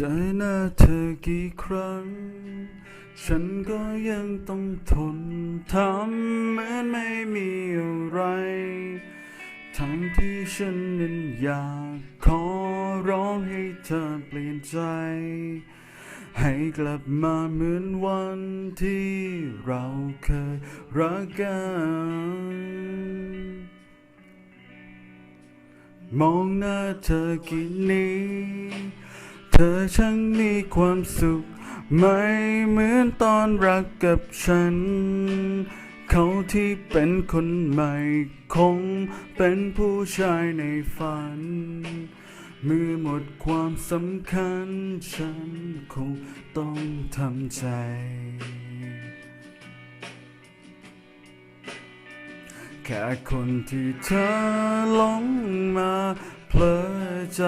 เจหน้าเธอกี่ครั้ง ฉันก็ยังต้องทนทำเหมือนไม่มีอะไร ทั้งที่ฉันนั้นอยากขอร้องให้เธอเปลี่ยนใจ ให้กลับมาเหมือนวันที่เราเคยรักกัน มองหน้าเธอกี่นี้ เธอช่างมีความสุข ไม่เหมือนตอนรักกับฉัน เขาที่เป็นคนใหม่ คงเป็นผู้ชายในฝัน เมื่อหมดความสำคัญฉันคง ต้องทำใจ แค่คนที่เธอหลงมาเพลอใจ